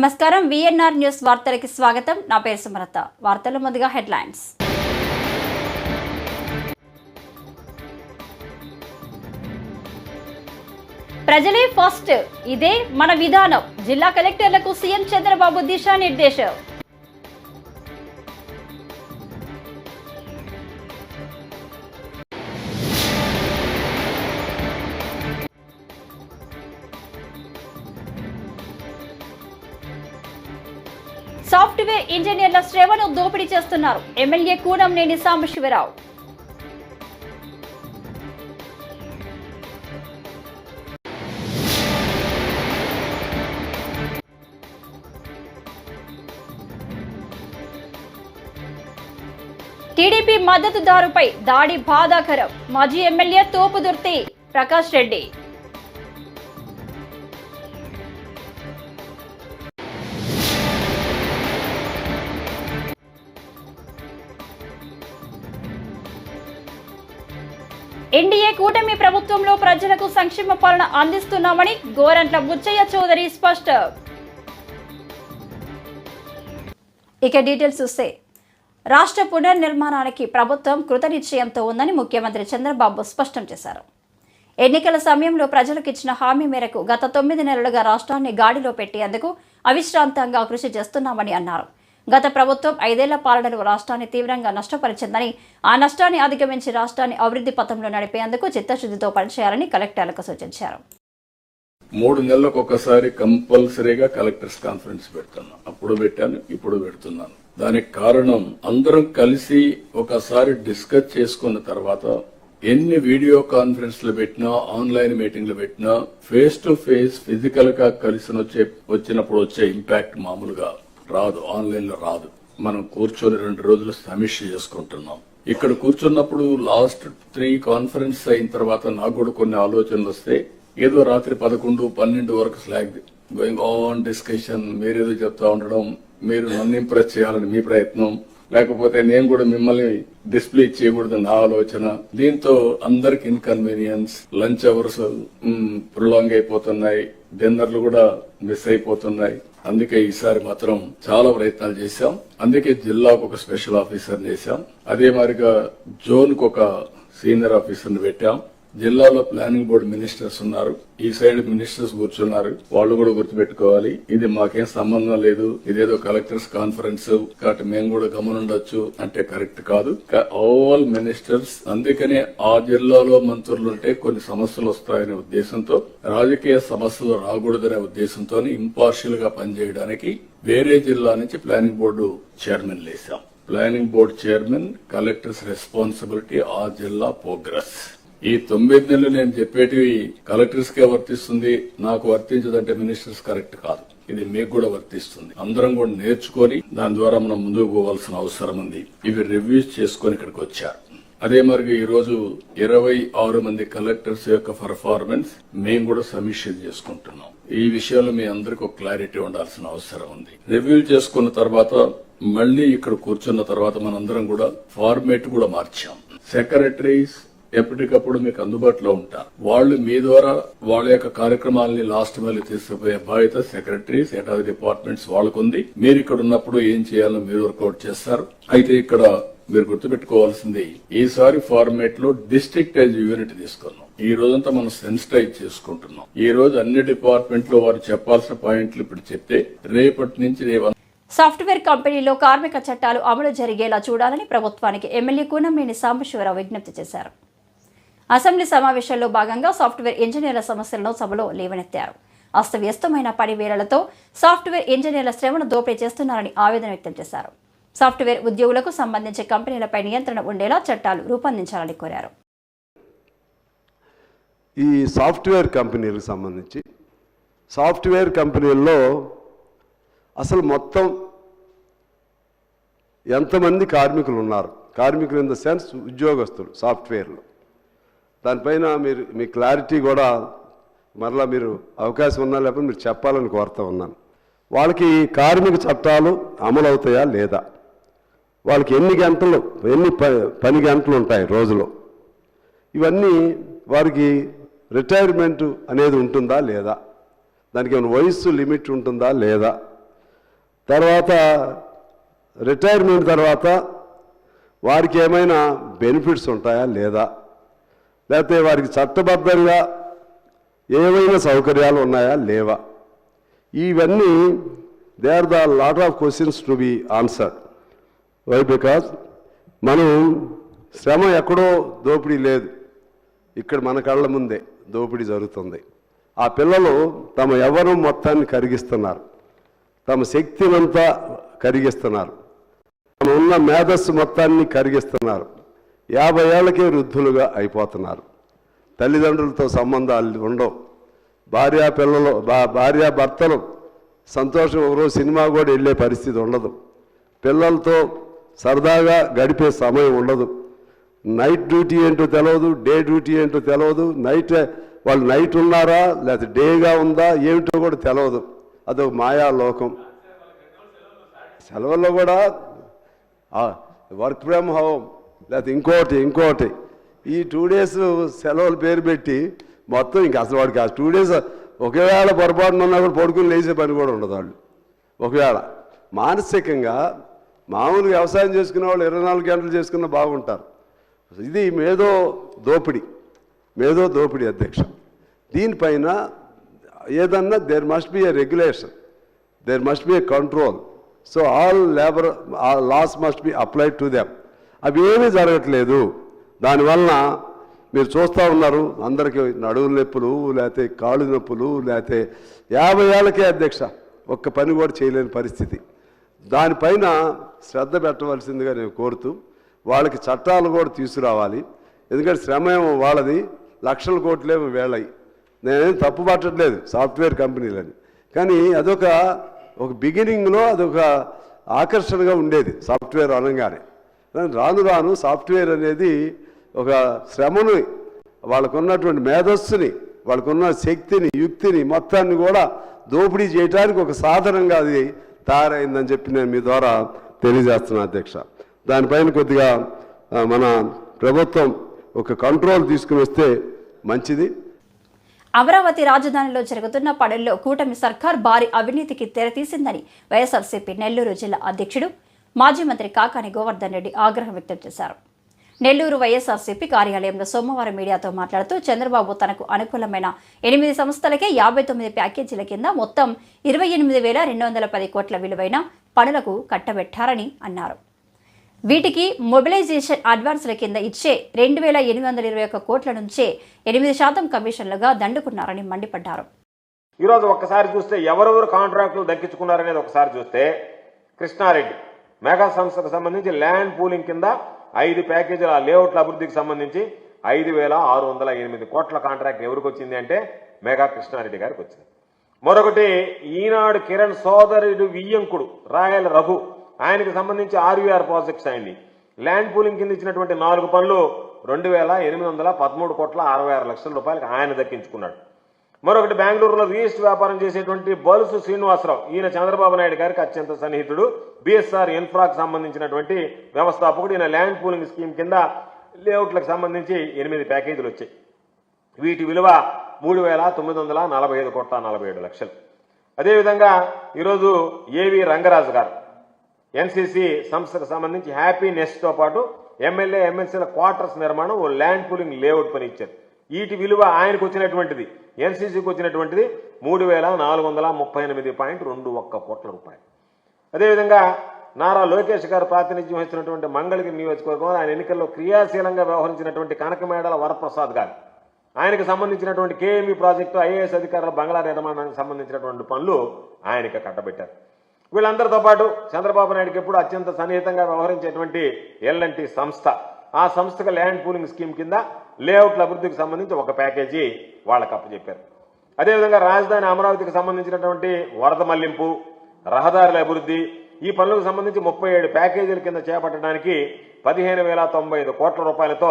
నమస్కారం VNR news వార్తలకి స్వాగతం. నా పేరు సుమలత. వార్తల ముందుగా హెడ్లైన్స్. ప్రజలే ఫస్ట్. ఇదే మన విధానం. జిల్లా కలెక్టర్లకు సీఎం చంద్రబాబు దిశానిర్దేశం. సాఫ్ట్వేర్ ఇంజనీర్ల శ్రవను దోపిడీ చేస్తున్నారు. ఎమ్మెల్యే కూనంనేని సాంబశివరావు. టీడీపీ మద్దతుదారుపై దాడి బాధాకరం. మాజీ ఎమ్మెల్యే తోపుదుర్తి ప్రకాష్ రెడ్డి. కూటమి ప్రభుత్వంలో ప్రజలకు సంక్షేమ పాలన అందిస్తున్నామని గోరంట్ల బుచ్చయ్య చౌదరి స్పష్టం. ఇక డీటెయిల్స్ చూస్తే రాష్ట్ర పునర్నిర్మాణానికి ప్రభుత్వం కృతనిశ్చయంతో ఉందని ముఖ్యమంత్రి చంద్రబాబు స్పష్టం చేశారు. ఎన్నికల సమయంలో ప్రజలకు ఇచ్చిన హామీ మేరకు గత తొమ్మిది నెలలుగా రాష్ట్రాన్ని గాడిలో పెట్టేందుకు అవిశ్రాంతంగా కృషి చేస్తున్నామని అన్నారు. గత ప్రభుత్వం ఐదేళ్ళ పాలనలో రాష్ట్రాన్ని తీవ్రంగా నష్టపరిచిందని ఆ నష్టాన్ని అధిగమించి రాష్ట్రాన్ని అభివృద్ధి పథంలో నడిపేందుకు చిత్తశుద్ధితో పనిచేయాలని కలెక్టర్లకు సూచించారు. మూడు నెలలకు ఒకసారి కంపల్సరీగా కలెక్టర్స్ కాన్ఫరెన్స్ పెడుతున్నాను. అప్పుడు పెట్టాను ఇప్పుడు పెడుతున్నాను. దానికి కారణం అందరం కలిసి ఒకసారి డిస్కస్ చేసుకున్న తర్వాత ఎన్ని వీడియో కాన్ఫరెన్స్లు పెట్టినా ఆన్లైన్ మీటింగ్లు పెట్టినా ఫేస్ టు ఫేస్ ఫిజికల్గా కలిసి వచ్చే వచ్చినప్పుడు వచ్చే ఇంపాక్ట్ మామూలుగా రాదు ఆన్లైన్లో రాదు. మనం కూర్చొని రెండు రోజులు సమీక్ష చేసుకుంటున్నాం. ఇక్కడ కూర్చున్నప్పుడు లాస్ట్ త్రీ కాన్ఫరెన్స్ అయిన తర్వాత నాకు కూడా కొన్ని ఆలోచనలు వస్తే ఏదో రాత్రి పదకొండు పన్నెండు వరకు స్లాగ్ గోయింగ్ ఆన్ డిస్కషన్ మీరేదో చెప్తా ఉండడం మీరు నన్ను ఇంప్రెస్ చేయాలని మీ ప్రయత్నం లేకపోతే నేను కూడా మిమ్మల్ని డిస్ప్లే చేయకూడదు నా ఆలోచన. దీంతో అందరికి ఇన్కన్వీనియన్స్ లంచ్ అవర్స్ ప్రొలాంగ్ అయిపోతున్నాయి. డిన్నర్లు కూడా మిస్ అయిపోతున్నాయి. అందుకే ఈసారి మాత్రం చాలా ప్రయత్నాలు చేశాం. అందుకే జిల్లాకు ఒక స్పెషల్ ఆఫీసర్ చేశాం అదే మాదిరిగా జోన్కు ఒక సీనియర్ ఆఫీసర్ పెట్టాం. జిల్లాలో ప్లానింగ్ బోర్డు మినిస్టర్స్ ఉన్నారు. ఈ సైడ్ మినిస్టర్స్ కూర్చున్నారు. వాళ్ళు కూడా గుర్తుపెట్టుకోవాలి. ఇది మాకేం సంబంధం లేదు. ఇదేదో కలెక్టర్స్ కాన్ఫరెన్స్. కాబట్టి మేము కూడా గమనుండొచ్చు అంటే కరెక్ట్ కాదు. ఆల్ మినిస్టర్స్ అందుకనే ఆ జిల్లాలో మంత్రులు ఉంటే కొన్ని సమస్యలు వస్తాయనే ఉద్దేశంతో రాజకీయ సమస్యలు రాకూడదనే ఉద్దేశంతో ఇంపార్షియల్గా పనిచేయడానికి వేరే జిల్లా నుంచి planning board chairman లేసాం planning board chairman collectors responsibility ఆ జిల్లా ప్రోగ్రెస్. ఈ తొమ్మిది నెలలు నేను చెప్పేటివి కలెక్టర్స్ కే వర్తిస్తుంది నాకు వర్తించదంటే మినిస్టర్స్ కరెక్ట్ కాదు. ఇది మీకు కూడా వర్తిస్తుంది. అందరం కూడా నేర్చుకొని దాని ద్వారా మనం ముందుకు పోవాల్సిన అవసరం ఉంది. ఇవి రివ్యూస్ చేసుకొని ఇక్కడికి వచ్చారు. అదే మరి ఈ రోజు ఇరవై ఆరు మంది కలెక్టర్స్ యొక్క పర్ఫార్మెన్స్ మేము కూడా సమీక్ష చేసుకుంటున్నాం. ఈ విషయంలో మీ అందరికి ఒక క్లారిటీ ఉండాల్సిన అవసరం ఉంది. రివ్యూ చేసుకున్న తర్వాత మళ్ళీ ఇక్కడ కూర్చున్న తర్వాత మనందరం కూడా ఫార్మేట్ కూడా మార్చాం. సెక్రటరీస్ ఎప్పటికప్పుడు మీకు అందుబాటులో ఉంటారు వాళ్ళు మీ ద్వారా వాళ్ళ యొక్క కార్యక్రమాలని లాస్ట్ మైల్ తీసుకుపోయే బాధ్యత సెక్రటరీస్ ఎటాది డిపార్ట్మెంట్స్ వాళ్ళకుంది. మీరు ఇక్కడ ఉన్నప్పుడు ఏం చేయాలో మీరు వర్కౌట్ చేస్తారు. అయితే ఇక్కడ మీరు గుర్తుపెట్టుకోవాల్సింది ఈసారి ఫార్మేట్లో డిస్ట్రిక్ట్ వైజ్ యూనిట్ తీసుకున్నాం. ఈ రోజంతా మనం సెన్సిటైజ్ చేసుకుంటున్నాం. ఈ రోజు అన్ని డిపార్ట్మెంట్లో వారు చెప్పాల్సిన పాయింట్లు ఇప్పుడు చెప్తే రేపటి నుంచి రేపు సాఫ్ట్వేర్ కంపెనీలో కార్మిక చట్టాలు అమలు జరిగేలా చూడాలని ప్రభుత్వానికి ఎమ్మెల్యే కూనంనేని సాంబశివరావు విజ్ఞప్తి చేశారు. అసెంబ్లీ సమావేశాల్లో భాగంగా సాఫ్ట్వేర్ ఇంజనీర్ల సమస్యలను సభలో లేవనెత్తారు. అస్తవ్యస్తమైన పనివేళలతో సాఫ్ట్వేర్ ఇంజనీర్ల శ్రమను దోపిడీ చేస్తున్నారని ఆవేదన వ్యక్తం చేశారు. సాఫ్ట్వేర్ ఉద్యోగులకు సంబంధించి కంపెనీలపై నియంత్రణ ఉండేలా చట్టాలు రూపొందించాలని కోరారు. ఈ సాఫ్ట్వేర్ కంపెనీలకు సంబంధించి సాఫ్ట్వేర్ కంపెనీల్లో అసలు మొత్తం ఎంతమంది కార్మికులు ఉన్నారు? కార్మికులు ఇన్ ద సెన్స్ ఉద్యోగస్తులు సాఫ్ట్వేర్లో. దానిపైన మీరు మీ క్లారిటీ కూడా మరలా మీరు అవకాశం ఉన్నా లేకపోతే మీరు చెప్పాలని కోరుతూ ఉన్నాను. వాళ్ళకి కార్మిక చట్టాలు అమలు అవుతాయా లేదా? వాళ్ళకి ఎన్ని గంటలు ఎన్ని ప- పని గంటలు ఉంటాయి రోజులో? ఇవన్నీ వారికి రిటైర్మెంట్ అనేది ఉంటుందా లేదా? దానికి ఏమైనా వయస్సు లిమిట్ ఉంటుందా లేదా? తర్వాత రిటైర్మెంట్ తర్వాత వారికి ఏమైనా బెనిఫిట్స్ ఉంటాయా లేదా? లేకపోతే వారికి చట్టబద్ధంగా ఏవైనా సౌకర్యాలు ఉన్నాయా? లేవా. ఇవన్నీ they are the lot of questions to be answered why because మనం శ్రమ ఎక్కడో దోపిడీ లేదు. ఇక్కడ మన కళ్ళ ముందే దోపిడీ జరుగుతుంది. ఆ పిల్లలు తమ ఎవరు మొత్తాన్ని కరిగిస్తున్నారు. తమ శక్తినంతా కరిగిస్తున్నారు. తమ ఉన్న మేధస్సు మొత్తాన్ని కరిగిస్తున్నారు. యాభై ఏళ్ళకే వృద్ధులుగా అయిపోతున్నారు. తల్లిదండ్రులతో సంబంధాలు ఉండవు. భార్యా పిల్లలు భార్య భర్తలు సంతోషం ఒకరోజు సినిమా కూడా వెళ్ళే పరిస్థితి ఉండదు. పిల్లలతో సరదాగా గడిపే సమయం ఉండదు. నైట్ డ్యూటీ ఏంటో తెలియదు డే డ్యూటీ ఏంటో తెలియదు నైట్ వాళ్ళు నైట్ ఉన్నారా లేకపోతే డేగా ఉందా ఏమిటో కూడా తెలియదు అదొక మాయా లోకం. సెలవుల్లో కూడా వర్క్ ఫ్రమ్ హోమ్. లేకపోతే ఇంకోటి ఇంకోటి. ఈ టూ డేస్ సెలవులు పేరు పెట్టి మొత్తం ఇంకా అసలు వాడికి ఆ టూ డేస్ ఒకవేళ పొరపాటున ఉన్నా కూడా పడుకుని లేచే పని కూడా ఉండదు వాళ్ళు ఒకవేళ మానసికంగా మామూలుగా వ్యవసాయం చేసుకునే వాళ్ళు ఇరవై నాలుగు గంటలు చేసుకున్న బాగుంటారు. ఇది మేధో దోపిడీ మేధో దోపిడీ అధ్యక్ష. దీనిపైన ఏదన్నా there must be a regulation there must be a control so all labour laws must be applied to them అవి ఏమీ జరగట్లేదు దానివలన మీరు చూస్తూ ఉన్నారు అందరికీ నడువుల నొప్పులు లేకపోతే కాళ్ళు నొప్పులు లేకపోతే యాభై ఏళ్ళకే అధ్యక్ష ఒక్క పని కూడా చేయలేని పరిస్థితి. దానిపైన శ్రద్ధ పెట్టవలసిందిగా నేను కోరుతూ వాళ్ళకి చట్టాలు కూడా తీసుకురావాలి. ఎందుకంటే శ్రమ ఏమో వాళ్ళది లక్షల కోట్లేమో వేళయి నేనేం తప్పు పట్టట్లేదు సాఫ్ట్వేర్ కంపెనీలని. కానీ అదొక ఒక బిగినింగ్లో అదొక ఆకర్షణగా ఉండేది సాఫ్ట్వేర్ అనగానే. రాను రాను సాఫ్ట్వేర్ అనేది ఒక శ్రమను వాళ్ళకున్నటువంటి మేధస్సుని వాళ్ళకున్న శక్తిని యుక్తిని మొత్తాన్ని కూడా దోపిడీ చేయడానికి ఒక సాధనంగా అది తయారైందని చెప్పి నేను మీ ద్వారా తెలియజేస్తున్నాను అధ్యక్ష. దానిపైన కొద్దిగా మన ప్రభుత్వం ఒక కంట్రోల్ తీసుకుని వస్తే మంచిది. అమరావతి రాజధానిలో జరుగుతున్న పనుల్లో కూటమి సర్కార్ భారీ అవినీతికి తెరతీసిందని వైఎస్ఆర్సీపీ నెల్లూరు జిల్లా అధ్యక్షుడు మాజీ మంత్రి కాకాని గోవర్ధన్ రెడ్డి ఆగ్రహం వ్యక్తం చేశారు. నెల్లూరు వైఎస్ఆర్సీపీ కార్యాలయంలో సోమవారం మీడియాతో మాట్లాడుతూ చంద్రబాబు తనకు అనుకూలమైన ఎనిమిది సంస్థలకే యాభై తొమ్మిది ప్యాకేజీల కింద మొత్తం ఇరవై ఎనిమిది వేల రెండు వందల పది కోట్ల విలువైన పనులకు కట్టబెట్టారని అన్నారు. వీటికి మొబిలైజేషన్ అడ్వాన్స్ల కింద ఇచ్చే రెండు వేల ఎనిమిది వందల ఇరవై ఒక్క కోట్ల నుంచే ఎనిమిది శాతం కమిషన్లుగా దండుకున్నారని మండిపడ్డారు. ఈరోజు ఒక్కసారి చూస్తే ఎవరెవరు కాంట్రాక్టులు దక్కించుకున్నారనేది ఒకసారి చూస్తే కృష్ణారెడ్డి మెగా సంస్థకు సంబంధించి ల్యాండ్ పూలింగ్ కింద ఐదు ప్యాకేజీల లేఅవుట్ల అభివృద్ధికి సంబంధించి ఐదు వేల ఆరు వందల ఎనిమిది కోట్ల కాంట్రాక్ట్ ఎవరికి వచ్చింది అంటే మెగా కృష్ణారెడ్డి గారికి వచ్చింది. మరొకటి ఈనాడు కిరణ్ సోదరుడు వియ్యంకుడు రాయల రఘు ఆయనకు సంబంధించి ఆర్వీఆర్ ప్రాజెక్ట్స్ అయింది ల్యాండ్ పూలింగ్ కింద ఇచ్చినటువంటి నాలుగు పనులు రెండు వేల ఎనిమిది వందల పదమూడు కోట్ల అరవై ఆరు లక్షల రూపాయలకు ఆయన దక్కించుకున్నాడు. మరొకటి బెంగళూరులో రిజిస్టర్ వ్యాపారం చేసేటువంటి బలుసు శ్రీనివాసరావు. ఈయన చంద్రబాబు నాయుడు గారికి అత్యంత సన్నిహితుడు. బిఎస్ఆర్ ఇన్ఫ్రాకు సంబంధించినటువంటి వ్యవస్థాపకుడు. ఈయన ల్యాండ్ పూలింగ్ స్కీమ్ కింద లేఅవుట్లకు సంబంధించి ఎనిమిది ప్యాకేజీలు వచ్చాయి. వీటి విలువ మూడు వేల తొమ్మిది వందల నలభై ఐదు కోట్ల నలభై ఏడు లక్షలు. అదేవిధంగా ఈరోజు ఏవి రంగరాజు గారు ఎన్సీసీ సంస్థకు సంబంధించి హ్యాపీ నెస్ట్తో పాటు ఎమ్మెల్యే ఎమ్మెల్సీల క్వార్టర్స్ నిర్మాణం ఓ ల్యాండ్ పూలింగ్ లేఅవుట్ పని ఇచ్చారు. వీటి విలువ ఆయనకు వచ్చినటువంటిది ఎన్సీసీకి వచ్చినటువంటిది మూడు వేల నాలుగు వందల ముప్పై ఎనిమిది పాయింట్ రెండు ఒక్క కోట్ల రూపాయలు. అదేవిధంగా నారా లోకేష్ గారు ప్రాతినిధ్యం వహిస్తున్నటువంటి మంగళగిరి నియోజకవర్గంలో ఆయన ఎన్నికల్లో క్రియాశీలంగా వ్యవహరించినటువంటి కనకమేడల వరప్రసాద్ గారు. ఆయనకు సంబంధించినటువంటి కేఎంఈ ప్రాజెక్టు ఐఏఎస్ అధికారుల బంగ్లా నిర్మాణానికి సంబంధించినటువంటి పనులు ఆయనకి కట్టబెట్టారు. వీళ్ళందరితో పాటు చంద్రబాబు నాయుడుకి ఎప్పుడు అత్యంత సన్నిహితంగా వ్యవహరించేటువంటి ఎల్ఎన్టీ సంస్థ. ఆ సంస్థకు ల్యాండ్ పూలింగ్ స్కీమ్ కింద లేఅవుట్ల అభివృద్ధికి సంబంధించి ఒక ప్యాకేజీ వాళ్ళకు అప్పచెప్పారు. అదేవిధంగా రాజధాని అమరావతికి సంబంధించినటువంటి వరద మళ్ళింపు రహదారుల అభివృద్ధి ఈ పనులకు సంబంధించి ముప్పై ఏడు ప్యాకేజీల కింద చేపట్టడానికి పదిహేను వేల తొంభై ఐదు కోట్ల రూపాయలతో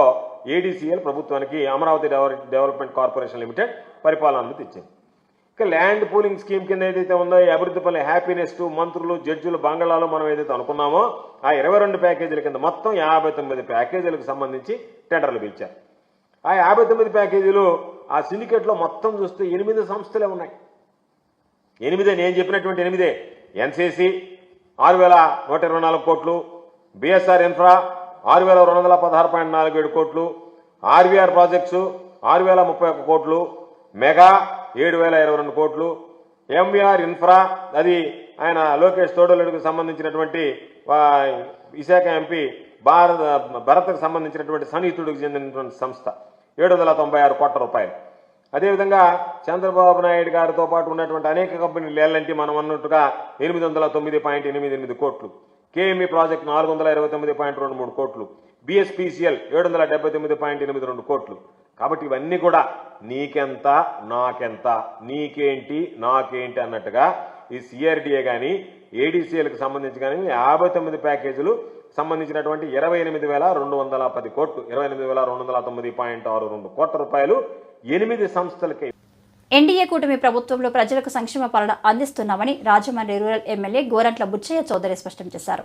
ఏడీసీఎల్ ప్రభుత్వానికి Amaravati develop development corporation limited పరిపాలన అనుమతి ఇచ్చింది ఇక ల్యాండ్ పూలింగ్ స్కీమ్ కింద ఏదైతే ఉందో ఈ అభివృద్ధి పనులు హ్యాపీనెస్ మంత్రులు జడ్జులు బంగాళాలు మనం ఏదైతే అనుకున్నామో ఆ ఇరవై రెండు ప్యాకేజీల కింద మొత్తం యాభై తొమ్మిది ప్యాకేజీలకు సంబంధించి టెండర్లు పిలిచారు. ఆ యాభై తొమ్మిది ప్యాకేజీలు ఆ సిండికేట్లో మొత్తం చూస్తే ఎనిమిది సంస్థలే ఉన్నాయి. ఎనిమిదే నేను చెప్పినటువంటి ఎనిమిదే. ఎన్సీసీ ఆరు వేల నూట ఇరవై నాలుగు కోట్లు. బిఎస్ఆర్ ఇన్ఫ్రా ఆరు వేల రెండు వందల పదహారు పాయింట్ నాలుగు ఏడు కోట్లు. ఆర్వీఆర్ ప్రాజెక్ట్స్ ఆరు వేల ముప్పై ఒక్క కోట్లు. మెగా ఏడు వేల ఇరవై రెండు కోట్లు. ఎంవీఆర్ ఇన్ఫ్రా అది ఆయన లోకేష్ తోడలుడికి సంబంధించినటువంటి విశాఖ ఎంపీ భారత భరత్కు సంబంధించినటువంటి సన్నిహితుడికి చెందినటువంటి సంస్థ. ఏడు వందల తొంభై ఆరు కోట్ల రూపాయలు. అదేవిధంగా చంద్రబాబు నాయుడు గారితో పాటు ఉన్నటువంటి అనేక కంపెనీలు ఎల్ఎన్టీ మనం అన్నట్టుగా ఎనిమిది వందల తొమ్మిది పాయింట్ ఎనిమిది ఎనిమిది కోట్లు. కేఎంఈ ప్రాజెక్ట్ నాలుగు వందల ఇరవై తొమ్మిది పాయింట్ రెండు మూడు కోట్లు. బిఎస్పిసిఎల్ ఏడు వందల డెబ్బై తొమ్మిది పాయింట్ ఎనిమిది రెండు కోట్లు. కాబట్టి ఇవన్నీ కూడా నీకెంత నాకెంత నీకేంటి నాకేంటి అన్నట్టుగా ఈ సిఆర్డిఏ కానీ ఏడీసీఎల్కి సంబంధించి కానీ యాభై తొమ్మిది ప్యాకేజీలు సంబంధించినటువంటి ఇరవై ఎనిమిది వేల రెండు వందల పది కోట్లు ఇరవై ఎనిమిది వేల రెండు వందల తొమ్మిది పాయింట్ ఆరు రెండు కోట్ల రూపాయలు ఎనిమిది సంస్థలకి. ఎన్డీఏ కూటమి ప్రభుత్వంలో ప్రజలకు సంక్షేమ పాలన అందిస్తున్నామని రాజమండ్రి రూరల్ ఎమ్మెల్యే గోరంట్ల బుచ్చయ్య చౌదరి స్పష్టం చేశారు.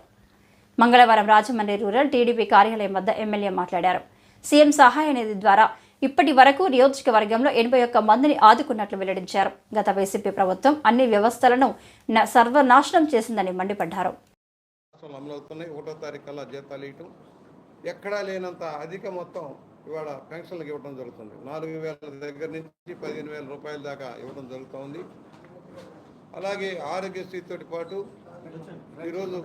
మంగళవారం రాజమండ్రి రూరల్ టీడీపీ కార్యాలయం వద్ద ఎమ్మెల్యే మాట్లాడారు. సీఎం సహాయ నిధి ద్వారా ఇప్పటి వరకు నియోజకవర్గంలో ఎనభై ఒక్క మందిని ఆదుకున్నట్లు వెల్లడించారు. గత వైసీపీ ప్రభుత్వం అన్ని వ్యవస్థలను న- సర్వనాశనం చేసిందని మండిపడ్డారు. రాష్ట్రంలో అమలవుతున్నాయి. ఒకటో తారీఖు కల్లా జీతాలు ఇవ్వటం ఎక్కడా లేనంత అధిక మొత్తం ఇవాళ పెన్షన్లకు ఇవ్వడం జరుగుతుంది. నాలుగు వేల దగ్గర నుంచి పదిహేను వేల రూపాయల దాకా ఇవ్వడం జరుగుతోంది. అలాగే ఆరోగ్యశ్రీతో పాటు ఈరోజు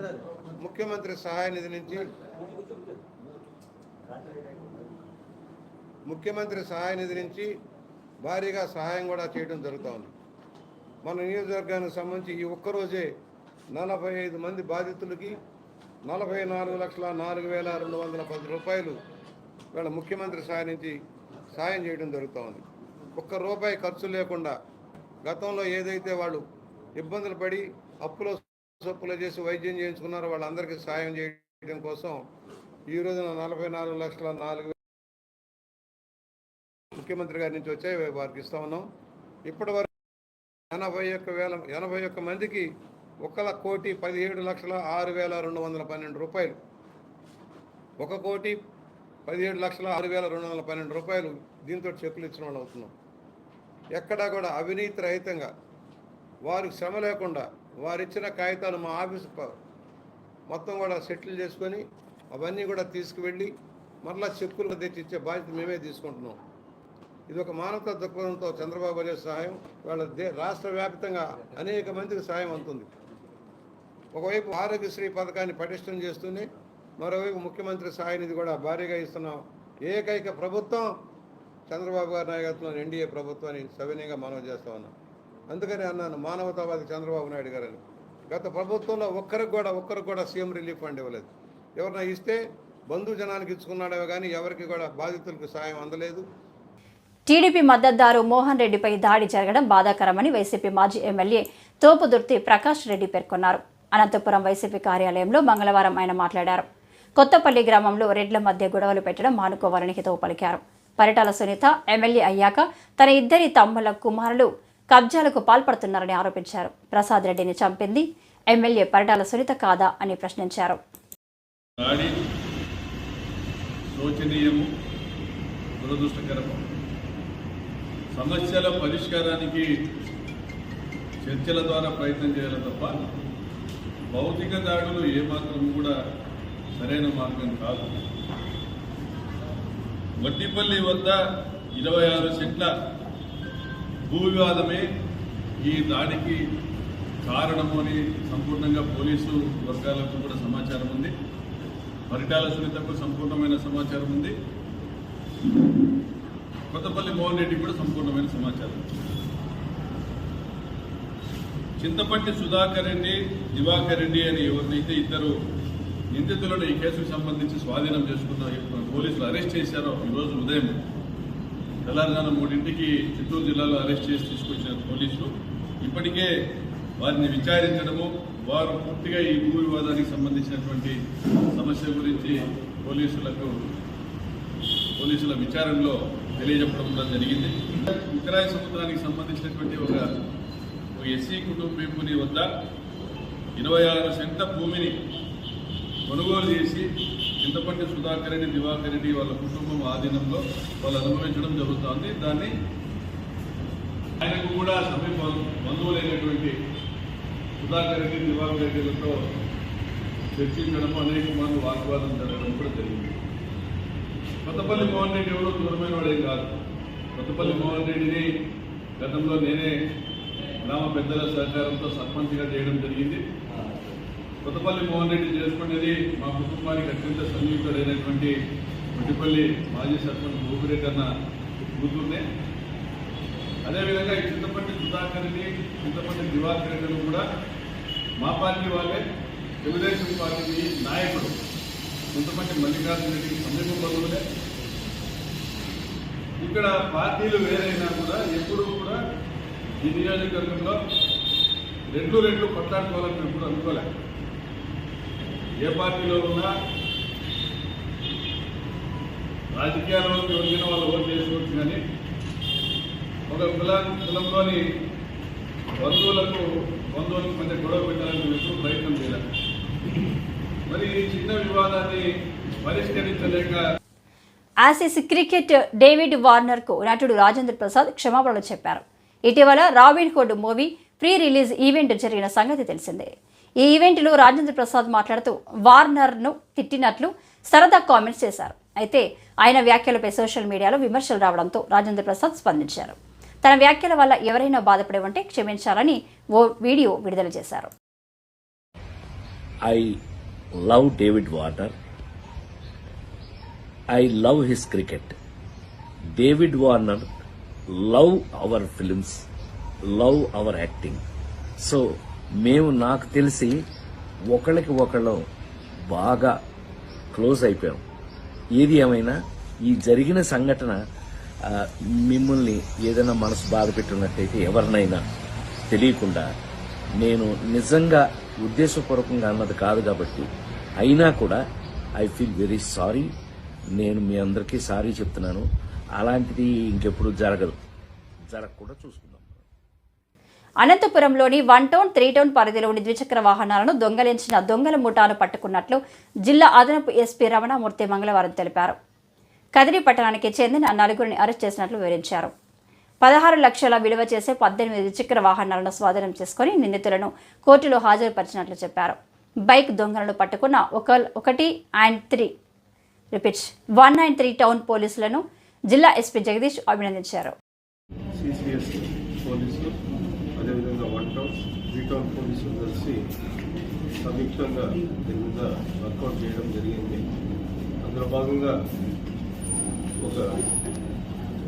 ముఖ్యమంత్రి సహాయ నిధి నుంచి ముఖ్యమంత్రి సహాయ నిధి నుంచి భారీగా సహాయం కూడా చేయడం జరుగుతోంది. మన నియోజకవర్గానికి సంబంధించి ఈ ఒక్కరోజే నలభై ఐదు మంది బాధితులకి నలభై నాలుగు లక్షల నాలుగు వేల రెండు వందల పది రూపాయలు వీళ్ళ ముఖ్యమంత్రి సహాయం నుంచి సాయం చేయడం జరుగుతూ ఉంది ఒక్క రూపాయి ఖర్చు లేకుండా గతంలో ఏదైతే వాళ్ళు ఇబ్బందులు పడి అప్పులో సొప్పులు చేసి వైద్యం చేయించుకున్నారో వాళ్ళందరికీ సాయం చేయడం కోసం ఈ రోజున నలభై నాలుగు లక్షల నాలుగు ముఖ్యమంత్రి గారి నుంచి వచ్చే వారికి ఇస్తా ఉన్నాం. ఇప్పటి వరకు ఎనభై ఒక్క వేల ఎనభై ఒక్క మందికి ఒక కోటి పదిహేడు లక్షల ఆరు వేల రెండు వందల పన్నెండు రూపాయలు. ఒక కోటి పదిహేడు లక్షల ఆరు వేల రెండు వందల పన్నెండు రూపాయలు దీంతో చెక్కులు ఇచ్చిన వాళ్ళు అవుతున్నాం. ఎక్కడా కూడా అవినీతి రహితంగా వారికి శ్రమ లేకుండా వారు ఇచ్చిన కాగితాలు మా ఆఫీస్ మొత్తం కూడా సెటిల్ చేసుకొని అవన్నీ కూడా తీసుకువెళ్ళి మరలా చెక్కులు తెచ్చి ఇచ్చే బాధ్యత మేమే తీసుకుంటున్నాం. ఇది ఒక మానవతా దృక్పథంతో చంద్రబాబు అనే సహాయం వాళ్ళ దే రాష్ట్ర వ్యాప్తంగా అనేక మందికి సహాయం అందుతుంది ఒకవైపు ఆరోగ్యశ్రీ పథకాన్ని పటిష్టం చేస్తూనే మరోవైపు ముఖ్యమంత్రి సాయనిధి కూడా భారీగా ఇస్తున్నాం ఏకైక ప్రభుత్వం చంద్రబాబు గారి నాయకత్వంలో ఎన్డీఏ ప్రభుత్వాన్ని సవినయంగా మనవి చేస్తా ఉన్నాం. అందుకని అన్నాను మానవతావాది చంద్రబాబు నాయుడు గారని. గత ప్రభుత్వంలో ఒక్కరికి కూడా ఒక్కరికి కూడా సీఎం రిలీఫ్ ఫండ్ ఇవ్వలేదు. ఎవరిన ఇస్తే బంధు జనానికి ఇచ్చుకున్నాడేమో కానీ ఎవరికి కూడా బాధితులకు సాయం అందలేదు. టీడీపీ మద్దతుదారు మోహన్ రెడ్డిపై దాడి జరగడం బాధాకరమని వైసీపీ మాజీ ఎమ్మెల్యే తోపుదుర్తి ప్రకాష్ రెడ్డి పేర్కొన్నారు. అనంతపురం వైసీపీ కార్యాలయంలో మంగళవారం ఆయన మాట్లాడారు. కొత్తపల్లి గ్రామంలో రెడ్ల మధ్య గొడవలు పెట్టడం మానుకోవాలని హితవు పలికారు పరిటాల సునీత ఎమ్మెల్యే అయ్యాక తన ఇద్దరి తమ్ముల కుమారులు కబ్జాలకు పాల్పడుతున్నారని ఆరోపించారు. ప్రసాద్ రెడ్డిని చంపింది ఎమ్మెల్యే పరిటాల సునీత కాదా అని ప్రశ్నించారు. శోచనీయము దురదృష్టకరము. సమస్యల పరిష్కారానికి చర్చల ద్వారా ప్రయత్నం చేయాలి తప్ప భౌతిక దాడులు ఏమాత్రం కూడా సరైన మార్గం కాదు. వడ్డిపల్లి వద్ద ఇరవై ఆరు సెంట్ల భూ వివాదమే ఈ దాడికి కారణము అని సంపూర్ణంగా పోలీసు వర్గాలకు కూడా సమాచారం ఉంది. పరిటాల సునీతకు సంపూర్ణమైన సమాచారం ఉంది. కొత్తపల్లి మోహన్ రెడ్డికి కూడా సంపూర్ణమైన సమాచారం ఉంది. చింతపట్టి సుధాకర్ రెడ్డి దివాకర్ రెడ్డి అని ఎవరినైతే ఇద్దరు నిందితులను ఈ కేసుకు సంబంధించి స్వాధీనం చేసుకున్న పోలీసులు అరెస్ట్ చేశారో ఈరోజు ఉదయం తెలంగాణ మూడింటికి చిత్తూరు జిల్లాలో అరెస్ట్ చేసి తీసుకొచ్చిన పోలీసులు ఇప్పటికే వారిని విచారించడము వారు పూర్తిగా ఈ భూ వివాదానికి సంబంధించినటువంటి సమస్య గురించి పోలీసులకు పోలీసుల విచారణలో తెలియజెప్పడం కూడా జరిగింది. ఉత్తరాయ సముద్రానికి సంబంధించినటువంటి ఒక ఎస్సీ కుటుంబీకుని వద్ద ఇరవై ఆరు సెంట భూమిని కొనుగోలు చేసి చింతపండి సుధాకర్ రెడ్డి దివాకర్ రెడ్డి వాళ్ళ కుటుంబం ఆధీనంలో వాళ్ళు అనుభవించడం జరుగుతోంది. దాన్ని ఆయనకు కూడా సమీప బంధువులైనటువంటి సుధాకర్ రెడ్డి దివాకర్ రెడ్డిలతో చర్చించడం అనేక మంది వాగ్వాదం జరగడం కూడా జరిగింది. కొత్తపల్లి మోహన్ రెడ్డి ఎవరో దూరమైన వాడేం కాదు. కొత్తపల్లి మోహన్ రెడ్డిని గతంలో నేనే గ్రామ పెద్దల సహకారంతో సర్పంచ్గా చేయడం జరిగింది. కొత్తపల్లి మోహన్ రెడ్డి చేసుకునేది మా కుటుంబానికి అత్యంత సన్నిహితుడైనటువంటి కొట్టిపల్లి మాజీ సర్పంచ్ భూపిరెడ్డి అన్న కూతుర్నే. అదేవిధంగా ఈ చింతపల్లి సుధాకర్ రెడ్డి చింతపల్లి దివాకర్ రెడ్డిలు కూడా మా పార్టీ వాళ్ళే. తెలుగుదేశం పార్టీ నాయకుడు చింతపల్లి మల్లికార్జున రెడ్డి సమీప బంధువులే. ఇక్కడ పార్టీలు వేరైనా కూడా ఎప్పుడూ కూడా ఈ నియోజకవర్గంలో రెండు రెండు కొట్లాడుకోవాలని కూడా అనుకోలే ఏ పార్టీలో ఉన్నా రాజకీయాల్లోకి వచ్చిన వాళ్ళు ఓటు చేసుకోవచ్చు కానీ ఒక కుల కులంలోని బంధువులకు బంధువులకు మధ్య గొడవ పెట్టాలని మేము ప్రయత్నం చేయాలి. మరి ఈ చిన్న వివాదాన్ని పరిష్కరించలేక ఆసీస్ క్రికెట్ డేవిడ్ వార్నర్కు నటుడు రాజేంద్ర ప్రసాద్ క్షమాపణలు చెప్పారు. ఇటీవల Robin Hood movie pre release event జరిగిన సంగతి తెలిసిందే. ఈ ఈవెంట్లో రాజేంద్ర ప్రసాద్ మాట్లాడుతూ వార్నర్ను తిట్టినట్లు సరదా కామెంట్స్ చేశారు. అయితే ఆయన వ్యాఖ్యలపై సోషల్ మీడియాలో విమర్శలు రావడంతో రాజేంద్ర ప్రసాద్ స్పందించారు. తన వ్యాఖ్యల వల్ల ఎవరైనా బాధపడే ఉంటే క్షమించాలని ఓ వీడియో విడుదల చేశారు. I love David Warner I love his cricket David Warner love our films love our acting. So మేము నాకు తెలిసి ఒకళ్ళకి ఒకళ్ళు బాగా క్లోజ్ అయిపోయాం. ఏది ఏమైనా ఈ జరిగిన సంఘటన మిమ్మల్ని ఏదైనా మనసు బాధ పెట్టున్నట్టయితే ఎవరినైనా తెలియకుండా నేను నిజంగా ఉద్దేశపూర్వకంగా అన్నది కాదు కాబట్టి అయినా కూడా ఐ ఫీల్ వెరీ సారీ నేను మీ అందరికీ సారీ చెప్తున్నాను. అలాంటిది ఇంకెప్పుడు జరగదు. జరగకుండా చూసుకుందాం. అనంతపురంలోని వన్ టౌన్ త్రీ టౌన్ పరిధిలోని ద్విచక్ర వాహనాలను దొంగలించిన దొంగల ముఠాను పట్టుకున్నట్లు జిల్లా అదనపు ఎస్పీ రమణమూర్తి మంగళవారం తెలిపారు. కదిరి పట్టణానికి చెందిన నలుగురిని అరెస్ట్ చేసినట్లు వివరించారు. పదహారు లక్షల విలువ చేసే పద్దెనిమిది ద్విచక్ర వాహనాలను స్వాధీనం చేసుకుని నిందితులను కోర్టులో హాజరుపరిచినట్లు చెప్పారు. బైక్ దొంగలను పట్టుకున్న ఒక ఒకటి and three. Repeats. One and three town పోలీసులను జిల్లా ఎస్పీ జగదీష్ అభినందించారు. సిసిఎస్ పోలీసులు అదేవిధంగా వన్ టౌన్ త్రీ టౌన్ పోలీసులు కలిసి సంయుక్తంగా దీని మీద వర్కౌట్ చేయడం జరిగింది. అందులో భాగంగా ఒక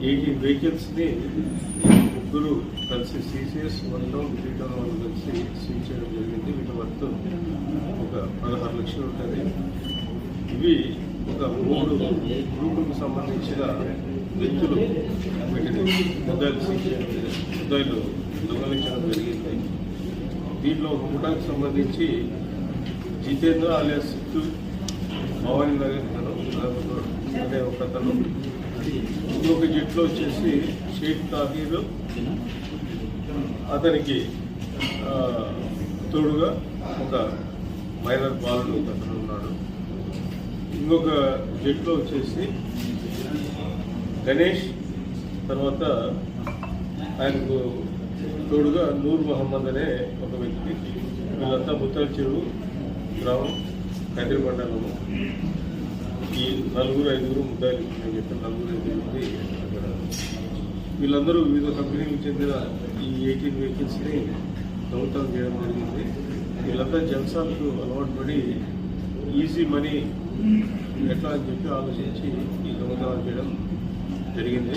ఎయిటీ వెహికల్స్ని ముగ్గురు కలిసి CCS one town three town వాళ్ళు కలిసి సీజ్ చేయడం జరిగింది. వీటి వర్త్ ఒక పదహారు లక్షలు ఉంటుంది. ఇవి ఒక మూడు గ్రూపులకు సంబంధించిన వ్యక్తులు వీటిని ముద్దాయిలు ముద్దాయిలు దొంగలించడం జరిగింది. దీంట్లో హుటాకు సంబంధించి జితేంద్ర అలియా సిద్ధు భవానీ నగర్ అనే ఒక అతను ఇంకొక జట్లో వచ్చేసి షేక్ తాహీర్ అతనికి తోడుగా ఒక మైనర్ బాలుడు ఒక అతను ఇంకొక జట్లో వచ్చేసి గణేష్ తర్వాత ఆయనకు తోడుగా నూర్ మహమ్మద్ అనే ఒక వ్యక్తి వీళ్ళంతా ముత్తాల చెరువు గ్రామం కదిరి మండలము. ఈ నలుగురు ఐదుగురు ముద్దాయిలు నేను చెప్పిన నలుగురు ఐదుగురు ఉంది అక్కడ వీళ్ళందరూ వివిధ కంపెనీలకు చెందిన ఈ ఎయిటీన్ వెహికల్స్ని దొంగతనం చేయడం జరిగింది. వీళ్ళంతా జల్సాలకు అలవాటు పడి ఈజీ మనీ ఎట్లా అని చెప్పి ఆలోచించి ఈ చేయడం జరిగింది.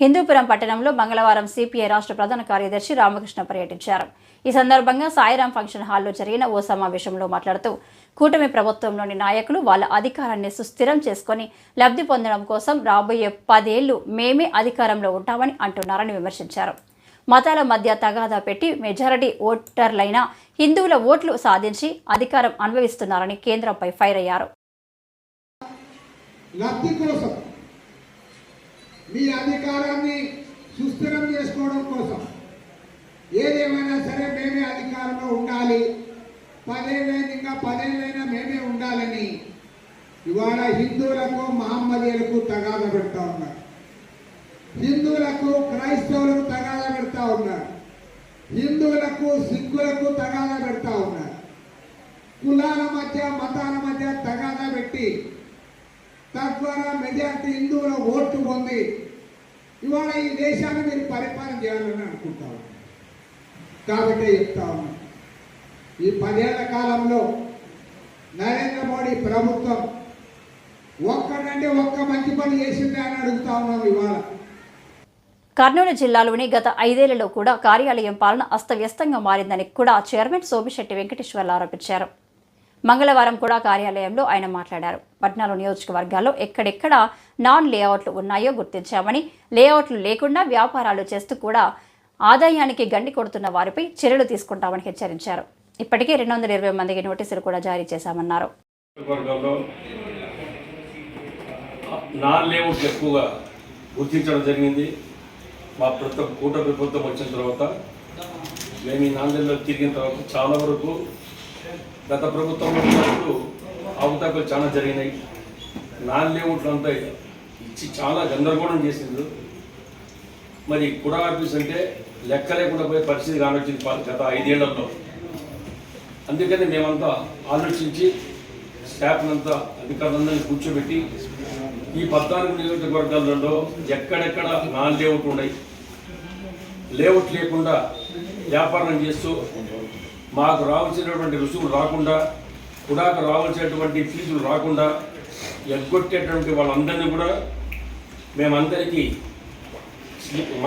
హిందూపురం పట్టణంలో మంగళవారం సిపిఐ రాష్ట్ర ప్రధాన కార్యదర్శి రామకృష్ణ పర్యటించారు. ఈ సందర్భంగా సాయిరాం ఫంక్షన్ హాల్లో జరిగిన ఓ సమావేశంలో మాట్లాడుతూ కూటమి ప్రభుత్వంలోని నాయకులు వాళ్ళ అధికారాన్ని సుస్థిరం చేసుకొని లబ్ధి పొందడం కోసం రాబోయే పదేళ్ళు మేమే అధికారంలో ఉంటామని అంటున్నారని విమర్శించారు. మతాల మధ్య తగాదా పెట్టి మెజారిటీ ఓటర్లైన హిందువుల ఓట్లు సాధించి అధికారం అనుభవిస్తున్నారని కేంద్రంపై ఫైర్ అయ్యారు. లబ్ధి కోసం మీ అధికారాన్ని సుస్థిరం చేసుకోవడం కోసం ఏదేమైనా సరే మేమే అధికారంలో ఉండాలి. పదేళ్ళైంది ఇంకా పదేళ్ళైనా మేమే ఉండాలని ఇవాళ హిందువులకు మహమ్మదీయులకు తగాద పెడతా ఉన్నారు. హిందువులకు క్రైస్తవులకు తగాద పెడతా ఉన్నారు. హిందువులకు సిక్కులకు తగాద పెడతా ఉన్నారు. కులాల మధ్య మతాల మధ్య తగాద పెట్టి తద్వారా మెజార్టీ హిందువుల ఓట్లు పొంది ఇవాళ ఈ దేశాన్ని మీరు పరిపాలన చేయాలని అనుకుంటా ఉన్నారు. కాబట్టి చెప్తా ఉన్నాను ఈ పదేళ్ళ కాలంలో నరేంద్ర మోడీ ప్రభుత్వం ఒక్కడంటే ఒక్క మంచి పని చేసిందే అని అడుగుతా ఉన్నాం ఇవాళ. కర్నూలు జిల్లాలోని గత ఐదేళ్ళలో కూడా కార్యాలయం పాలన అస్తవ్యస్తంగా మారిందని కూడా చైర్మన్ సోమిశెట్టి వెంకటేశ్వర్లు ఆరోపించారు. మంగళవారం కూడా కార్యాలయంలో ఆయన మాట్లాడారు. పద్నాలుగు నియోజకవర్గాల్లో ఎక్కడెక్కడ నాన్ లేఅవుట్లు ఉన్నాయో గుర్తించామని లేఅవుట్లు లేకుండా వ్యాపారాలు చేస్తూ కూడా ఆదాయానికి గండి కొడుతున్న వారిపై చర్యలు తీసుకుంటామని హెచ్చరించారు. ఇప్పటికే రెండు వందల ఇరవై మందికి నోటీసులు కూడా జారీ చేశామన్నారు. ఎక్కువగా గుర్తించడం జరిగింది. మా ప్రభుత్వం కూటమి ప్రభుత్వం వచ్చిన తర్వాత మేము ఈ నాందేళ్ళలో తిరిగిన తర్వాత చాలా వరకు గత ప్రభుత్వం ఉన్నప్పుడు అవతాకులు చాలా జరిగినాయి. నాన్ లేఅవుట్లు అంతా ఇచ్చి చాలా గందరగోళం చేసిండ్రు. మరి కుడా ఆఫీస్ అంటే లెక్క లేకుండా పోయే పరిస్థితి కానొచ్చింది గత ఐదేళ్ళలో. అందుకని మేమంతా ఆలోచించి స్టాఫ్నంతా అధికారులందరినీ కూర్చోబెట్టి ఈ పద్నాలుగు నియోజకవర్గాలలో ఎక్కడెక్కడ నాన్ లేఅవుట్ ఉన్నాయి. లేఅవుట్ లేకుండా వ్యాపారం చేస్తూ మాకు రావాల్సినటువంటి రుసుములు రాకుండా కుడాకు రావాల్సినటువంటి ఫీజులు రాకుండా ఎగ్గొట్టేటువంటి వాళ్ళందరినీ కూడా మేమందరికీ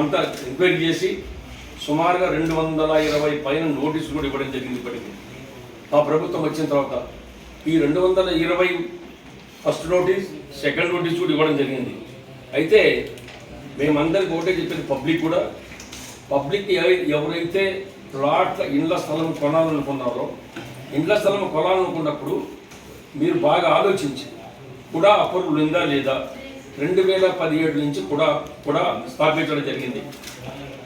అంతా ఎంక్వైరీ చేసి సుమారుగా రెండు వందల ఇరవై పైన నోటీసులు కూడా ఇవ్వడం జరిగింది ఇప్పటికీ. ఆ ప్రభుత్వం వచ్చిన తర్వాత ఈ రెండు వందల ఇరవై ఫస్ట్ నోటీస్ సెకండ్ నోటీస్ కూడా ఇవ్వడం జరిగింది. అయితే మేమందరికి ఒకటే చెప్పేది పబ్లిక్ కూడా. పబ్లిక్ ఎవరైతే ప్లాట్ల ఇండ్ల స్థలం కొనాలనుకున్నారో ఇండ్ల స్థలం కొనాలనుకున్నప్పుడు మీరు బాగా ఆలోచించి కూడా అప్రూవల్ ఉందా లేదా? రెండు వేల పదిహేడు నుంచి కూడా కూడా స్థాపించడం జరిగింది.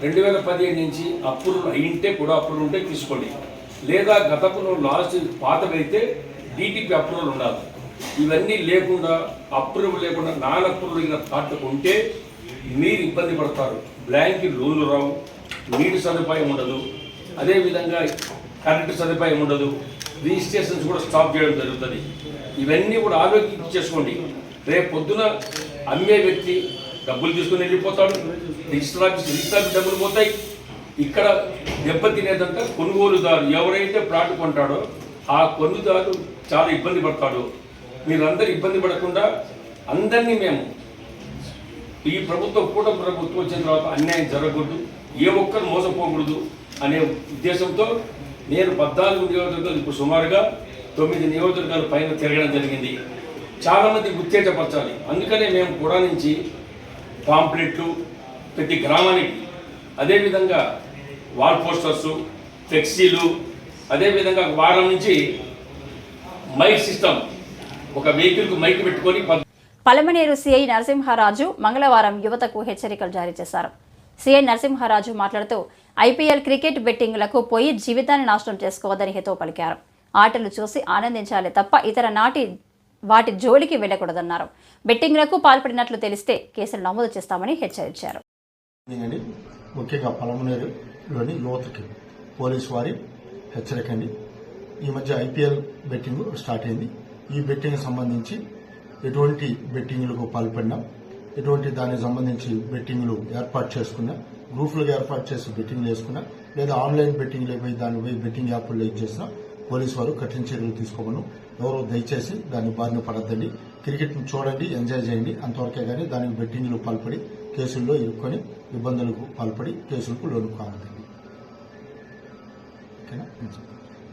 రెండు వేల పదిహేడు నుంచి అప్రూవల్ అయింటే కూడా అప్రూవల్ ఉంటే తీసుకోండి. లేదా గతంలో లాస్ట్ పాతవైతే డీటీపీ అప్రూవల్ ఉండాలి. ఇవన్నీ లేకుండా అప్రూవల్ లేకుండా నాన్ అప్రూవల్ అయిన ప్లాట్ ఉంటే మీరు ఇబ్బంది పడతారు. బ్యాంక్ లోన్లు రావు నీటి సదుపాయం ఉండదు అదేవిధంగా కరెంటు సదుపాయం ఉండదు రిజిస్ట్రేషన్స్ కూడా స్టాప్ చేయడం జరుగుతుంది. ఇవన్నీ కూడా ఆలోచించి చేసుకోండి. రేపు పొద్దున అమ్మే వ్యక్తి డబ్బులు తీసుకుని వెళ్ళిపోతాడు. రిజిస్టర్ ఆఫీస్ రిజిస్టర్ ఆఫీస్ డబ్బులు పోతాయి. ఇక్కడ దెబ్బతినేదంటే కొనుగోలుదారు. ఎవరైతే ప్లాట్ కొంటాడో ఆ కొనుగోలుదారు చాలా ఇబ్బంది పడతాడు. మీరందరూ ఇబ్బంది పడకుండా అందరినీ మేము ఈ ప్రభుత్వం కూడా ప్రభుత్వం వచ్చిన తర్వాత అన్యాయం జరగకూడదు. ఏ ఒక్కరు మోసపోకూడదు. అనే ఉద్దేశంతో నేను పద్నాలుగు నియోజకవర్గాలు ఇప్పుడు సుమారుగా తొమ్మిది నియోజకవర్గాల పైన తిరగడం జరిగింది. చాలామంది ఉత్తేజపరచాలి. అందుకనే మేము కూడా నుంచి పాంప్లెట్లు ప్రతి గ్రామానికి అదేవిధంగా వాల్ పోస్టర్సు ఫ్లెక్సీలు అదేవిధంగా వారం నుంచి మైక్ సిస్టమ్ ఒక వెహికల్కు మైక్ పెట్టుకొని పలమనేరు సిఐ నరసింహారాజు మంగళవారం యువతకు హెచ్చరికలు జారీ చేశారు. సీఐ నరసింహారాజు మాట్లాడుతూ ఐపీఎల్ క్రికెట్ బెట్టింగ్లకు పోయి జీవితాన్ని నాశనం చేసుకోవద్దని హితవు పలికారు. ఆటలు చూసి ఆనందించాలి తప్ప ఇతర నాటి వాటి జోలికి వెళ్ళకూడదన్నారు. బెట్టింగ్లకు పాల్పడినట్లు తెలిస్తే కేసులు నమోదు చేస్తామని హెచ్చరించారు. ముఖ్యంగా పలమనేరులోని యువతకి పోలీసు వారి హెచ్చరికండి. ఈ మధ్య ఐపీఎల్ బెట్టింగ్ స్టార్ట్ అయింది. ఈ బెట్టింగ్ సంబంధించి ఎటువంటి బెట్టింగ్లకు పాల్పడినా ఎటువంటి దానికి సంబంధించి బెట్టింగ్లు ఏర్పాటు చేసుకున్నా గ్రూపులుగా ఏర్పాటు చేసి బెట్టింగ్లు చేసుకున్నా లేదా ఆన్లైన్ బెట్టింగ్ పోయి దాన్ని పోయి బెట్టింగ్ యాప్లు లీక్ చేసినా పోలీసు వారు కఠిన చర్యలు తీసుకోమను. ఎవరో దయచేసి దాన్ని బారిన పడద్దండి. క్రికెట్ను చూడండి ఎంజాయ్ చేయండి. అంతవరకే కానీ దానికి బెట్టింగ్లు పాల్పడి కేసుల్లో ఇరుక్కొని ఇబ్బందులకు పాల్పడి కేసులకు లోను కావద్దండి. ఓకేనా?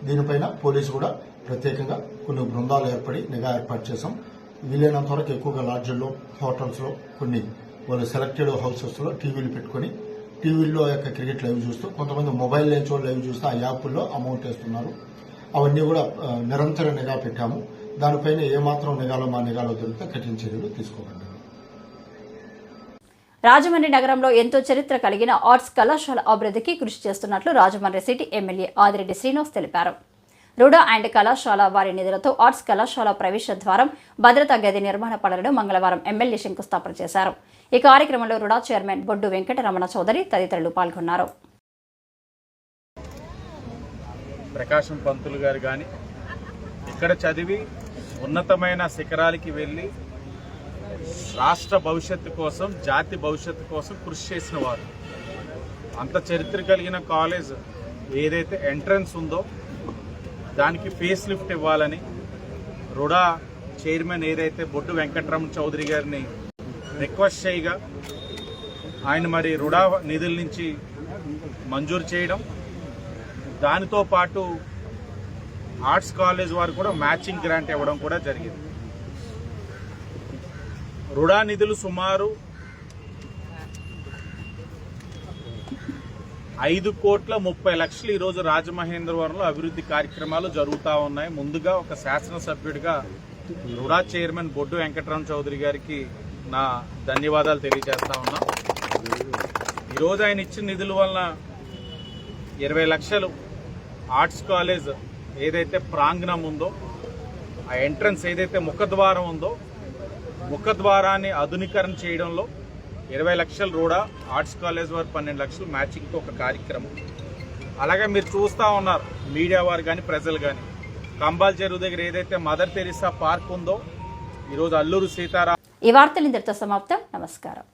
దీనిపైన పోలీసు కూడా ప్రత్యేకంగా కొన్ని బృందాలు ఏర్పడి నిఘా ఏర్పాటు చేశాం. వీలైనంత వరకు ఎక్కువగా లాడ్జ్ల్లో హోటల్స్లో కొన్ని వాళ్ళు సెలెక్టెడ్ హౌసెస్లో టీవీలు పెట్టుకొని టీవీల్లో యొక్క క్రికెట్ లైవ్ చూస్తూ కొంతమంది మొబైల్ లేచో లైవ్ చూస్తూ ఆ యాప్ల్లో అమౌంట్ వేస్తున్నారు. అవన్నీ కూడా నిరంతర నిఘా పెట్టాము. దానిపైన ఏమాత్రం నిఘాలో మా నిఘాలో దొరికితే కఠిన చర్యలు తీసుకోవాలి రాజమండ్రి నగరంలో ఎంతో చరిత్ర కలిగిన ఆర్ట్స్ కళాశాల అభివృద్ధికి కృషి చేస్తున్నట్లు రాజమండ్రి సిటీ ఎమ్మెల్యే ఆదిరెడ్డి శ్రీనివాస్ తెలిపారు. రుడో అండ్ కళాశాల వారి నిధులతో ఆర్ట్స్ కళాశాల ప్రవేశ ద్వారం భద్రతా గది నిర్మాణ పనులను మంగళవారం ఎమ్మెల్యే శంకుస్థాపన చేశారు. ఈ కార్యక్రమంలో రుడా చైర్మన్ బొడ్డు వెంకటరమణ చౌదరి తదితరులు పాల్గొన్నారు. ప్రకాశం పంతులు గారు కానీ ఇక్కడ చదివి ఉన్నతమైన శిఖరాలకి వెళ్ళి రాష్ట్ర భవిష్యత్తు కోసం జాతి భవిష్యత్తు కోసం కృషి చేసిన వారు. అంత చరిత్ర కలిగిన కాలేజ్ ఏదైతే ఎంట్రన్స్ ఉందో దానికి ఫేస్ లిఫ్ట్ ఇవ్వాలని రుడా చైర్మన్ ఏదైతే బొడ్డు వెంకట్రమణ చౌదరి గారిని రిక్వెస్ట్ చేయగా ఆయన మరి రుడా నిధుల నుంచి మంజూరు చేయడం దానితో పాటు ఆర్ట్స్ కాలేజ్ వారు కూడా మ్యాచింగ్ గ్రాంట్ ఇవ్వడం కూడా జరిగింది. రుడా నిధులు సుమారు ఐదు కోట్ల ముప్పై లక్షలు ఈరోజు రాజమహేంద్రవరంలో అభివృద్ధి కార్యక్రమాలు జరుగుతూ ఉన్నాయి. ముందుగా ఒక శాసనసభ్యుడిగా రుడా చైర్మన్ బొడ్డు వెంకటరామ చౌదరి గారికి నా ధన్యవాదాలు తెలియజేస్తా ఉన్నాం. ఈరోజు ఆయన ఇచ్చిన నిధుల వలన ఇరవై లక్షలు ఆర్ట్స్ కాలేజ్ ఏదైతే ప్రాంగణం ఉందో ఆ ఎంట్రన్స్ ఏదైతే ముఖద్వారం ఉందో ముఖద్వారాన్ని ఆధునీకరణ చేయడంలో ఇరవై లక్షలు కూడా ఆర్ట్స్ కాలేజ్ వారు పన్నెండు లక్షలు మ్యాచింగ్తో ఒక కార్యక్రమం. అలాగే మీరు చూస్తూ ఉన్నారు మీడియా వారు కానీ ప్రజలు కానీ కంబాల్ చెరువు దగ్గర ఏదైతే మదర్ తెరిసా పార్క్ ఉందో ఈరోజు అల్లూరు సీతారా ఈ వార్తలు ఇంతటితో సమాప్తం. నమస్కారం.